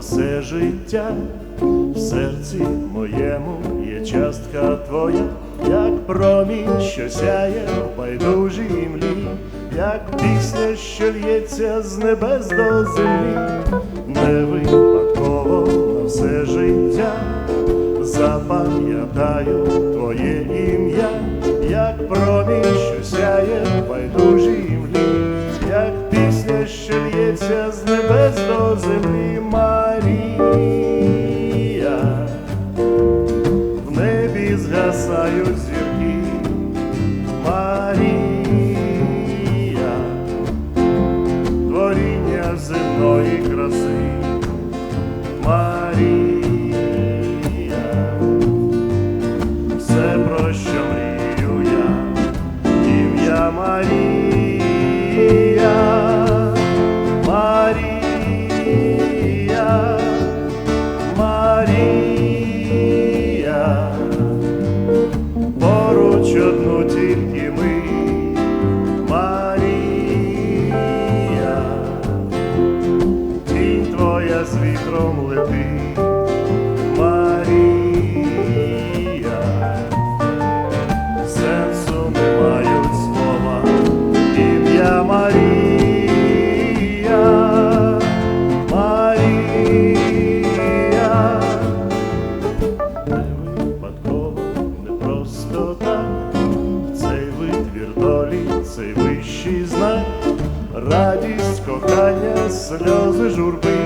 все життя, в серці моєму є частка твоя, як промінь, що сяє в байдужій млі, як пісня, що л'ється з небес до землі, не випадково на все життя, запам'ятаю твоє ім'я, як промінь, що сяє в байдужій млі, що л'ється з небес до землі Марія, в небі згасають зірки, Марія, творіння земної краси, Марія, твоя з вітром летить, сльози журби.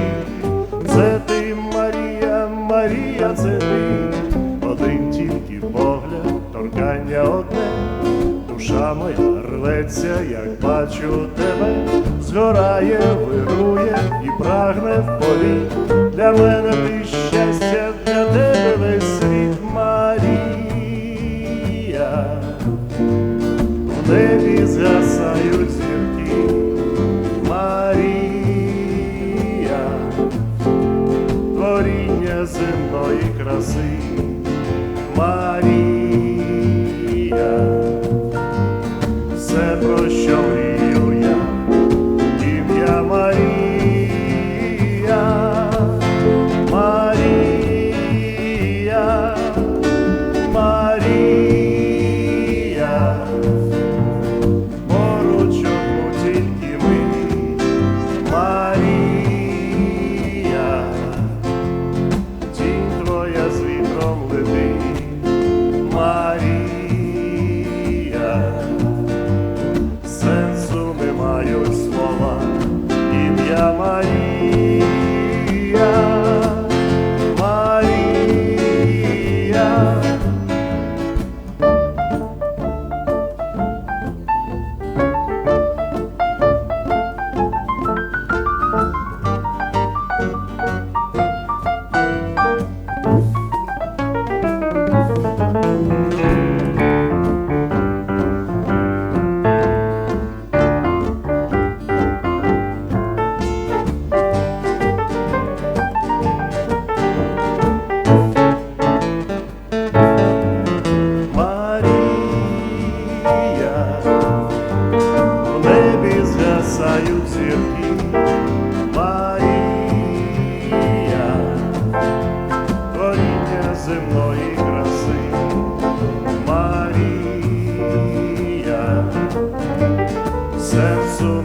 Це ти, Марія, Марія, це ти, один тільки погляд, торкання одне, душа моя рветься, як бачу тебе, згорає, вирує і прагне в полі. Для мене ти щастя, Maria, descanso.